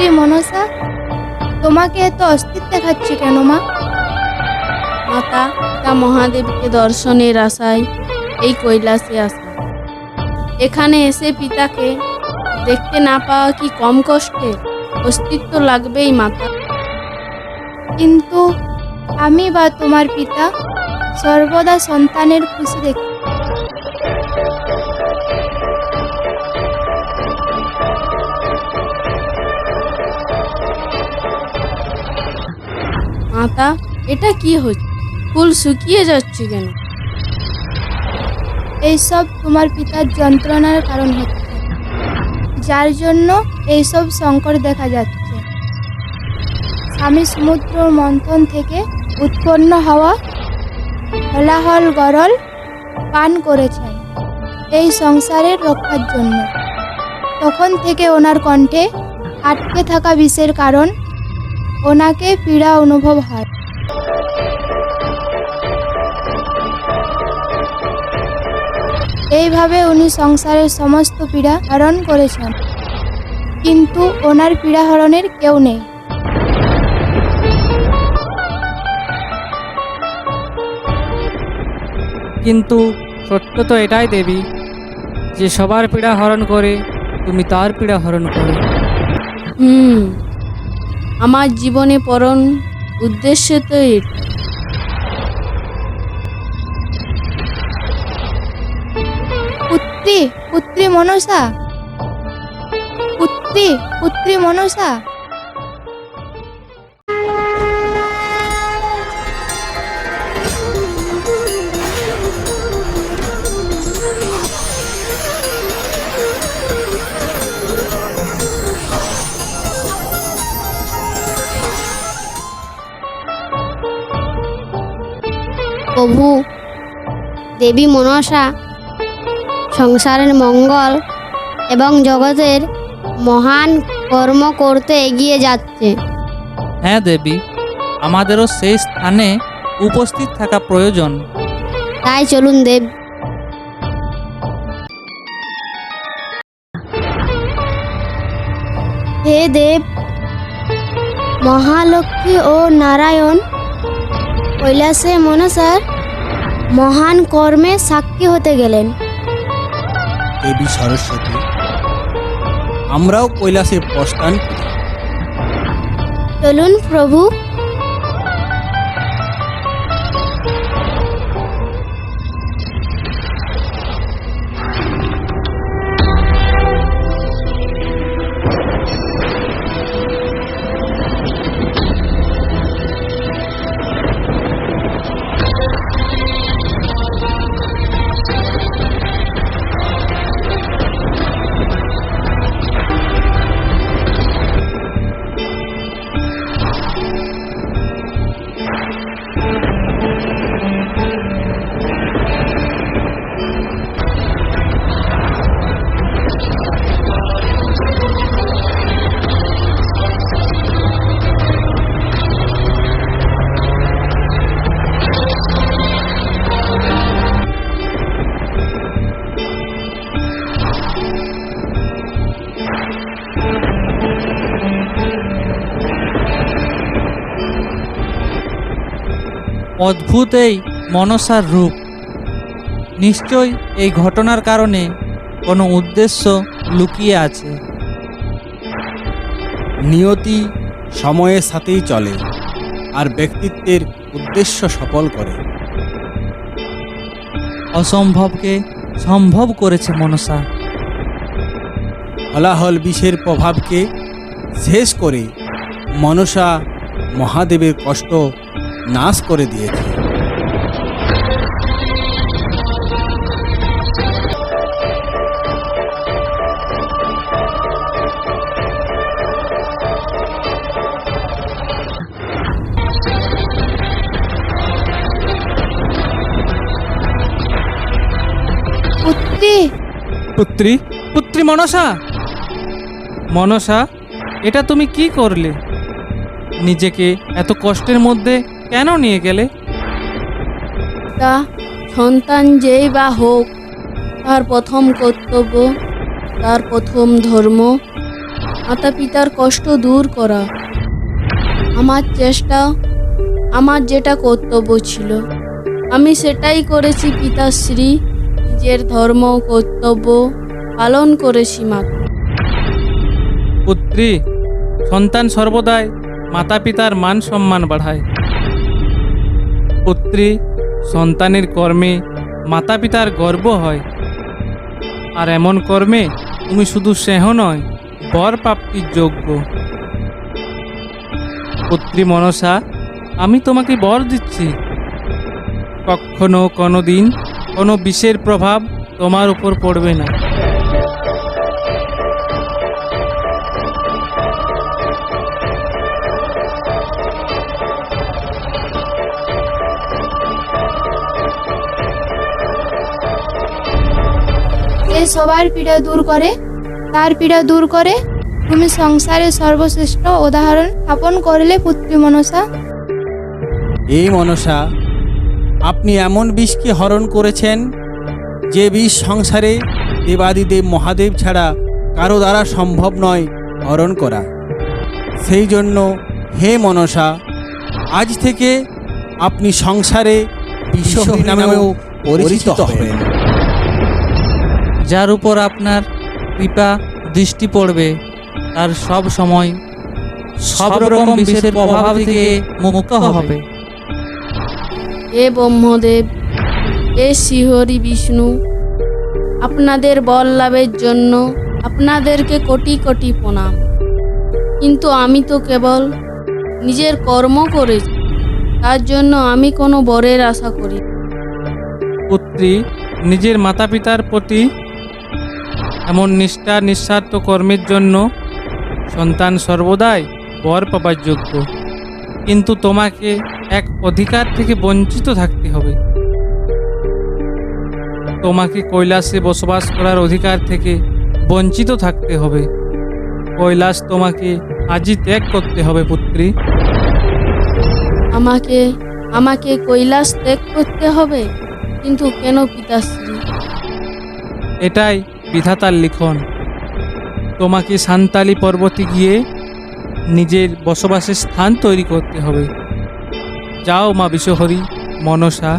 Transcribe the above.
পুত্রী মনসা? তোমাকে এত অস্থির দেখাচ্ছে কেন, মা? মাতা, তা মহাদেবকে দর্শনের আশায় এই কৈলাসে আসা। এখানে এসে পিতাকে দেখতে না পাওয়া কি কম কষ্টের অস্তিত্ব লাগবেই, মাতা। কিন্তু আমি বা তোমার পিতা সর্বদা সন্তানের খুশি দেখি। মাতা, এটা কি হচ্ছে? ফুল শুকিয়ে যাচ্ছে কেন? এইসব তোমার পিতার যন্ত্রণার কারণ হচ্ছে। যার জন্য এইসব সংকট দেখা যাচ্ছে। স্বামী সমুদ্র মন্থন থেকে উৎপন্ন হওয়া হলাহল গরল পান করেছেন এই সংসারের রক্ষার জন্য। তখন থেকে ওনার কণ্ঠে আটকে থাকা বিষের কারণ ওনাকে পীড়া অনুভব হয়। এইভাবে উনি সংসারের সমস্ত পীড়া হরণ করেছেন। কিন্তু ওনার পীড়া হরণের কেউ নেই। কিন্তু সত্য তো এটাই দেবী যে সবার পীড়া হরণ করে তুমি তার পীড়া হরণ করো। হুম। আমার জীবনে পরম উদ্দেশ্য তো এটা পুত্রী পুত্রী মনসা। পুত্রী পুত্রী মনসা। প্রভু। দেবী মনসা সংসারের মঙ্গল এবং জগতের মহান কর্ম করতে এগিয়ে যাচ্ছে। হ্যাঁ দেবী আমাদেরও সেই স্থানে উপস্থিত থাকা প্রয়োজন। তাই চলুন দেব। হে দেব মহালক্ষ্মী ও নারায়ণ কৈলাসে মনসার মহান কর্মে সাক্ষী হতে গেলেন। দেবী সরস্বতী আমরাও কৈলাসে প্রস্থান করি। চলুন প্রভু। অদ্ভুত এই মনসার রূপ। নিশ্চয় এই ঘটনার কারণে কোনো উদ্দেশ্য লুকিয়ে আছে। নিয়তি সময়ের সাথেই চলে আর ব্যক্তিত্বের উদ্দেশ্য সফল করে। অসম্ভবকে সম্ভব করেছে মনসা। হলাহল বিষের প্রভাবকে শেষ করে মনসা মহাদেবের কষ্ট নাশ করে দিয়েছে। পুত্রী! পুত্রী? পুত্রী মনসা? মনসা এটা তুমি কি করলে? নিজেকে এত কষ্টের মধ্যে কেন নিয়ে গেলে? তা সন্তান যেই বা হোক তার প্রথম কর্তব্য তার প্রথম ধর্ম মাতা পিতার কষ্ট দূর করা। আমার চেষ্টা আমার যেটা কর্তব্য ছিল আমি সেটাই করেছি পিতাশ্রী নিজের ধর্ম কর্তব্য পালন করেছি মাত্র পুত্রী সন্তান সর্বদাই মাতা পিতার মান সম্মান বাড়ায়। পুত্রী সন্তানের কর্মে মাতা পিতার গর্ব হয়। আর এমন কর্মে তুমি শুধু স্নেহ নয় বর প্রাপ্তির যোগ্য। পুত্রী মনসা, আমি তোমাকে বর দিচ্ছি। কখনো কোনো দিন কোনো বিষের প্রভাব তোমার উপর পড়বে না। যে সবার পীড়া দূর করে তার পীড়া দূর করে। তুমি সংসারে সর্বশ্রেষ্ঠ উদাহরণ স্থাপন করলে পুত্রী মনসা। এই মনসা আপনি এমন বিষকে হরণ করেছেন যে বিষ সংসারে দেবাদিদেব মহাদেব ছাড়া কারও দ্বারা সম্ভব নয় হরণ করা। সেই জন্য হে মনসা আজ থেকে আপনি সংসারে বিশ্ব নামেও পরিচিত হবেন। যার উপর আপনার কৃপা দৃষ্টি পড়বে তার সব সময় সব রকম বিষের প্রভাব থেকে মুক্ত হবে। হে ব্রহ্মদেব হে শ্রীহরি বিষ্ণু আপনাদের বল লাভের জন্য আপনাদেরকে কোটি কোটি প্রণাম। কিন্তু আমি তো কেবল নিজের কর্ম করেছি তার জন্য আমি কোনো বরের আশা করি পুত্রী নিজের মাতা পিতার প্রতি এমন নিষ্ঠা নিঃস্বার্থ কর্মের জন্য সন্তান সর্বদাই বর পাবার যোগ্য। কিন্তু তোমাকে এক অধিকার থেকে বঞ্চিত থাকতে হবে। তোমাকে কৈলাসে বসবাস করার অধিকার থেকে বঞ্চিত থাকতে হবে। কৈলাস তোমাকে আজই ত্যাগ করতে হবে পুত্রী। আমাকে আমাকে কৈলাস ত্যাগ করতে হবে কিন্তু কেন পিতাশ্রী? এটাই বিধাতার লিখন। তোমাকে সান্তালি পর্বতে গিয়ে নিজের বসবাসের স্থান তৈরি করতে হবে। যাও মা বিশ্বহরি, মনসা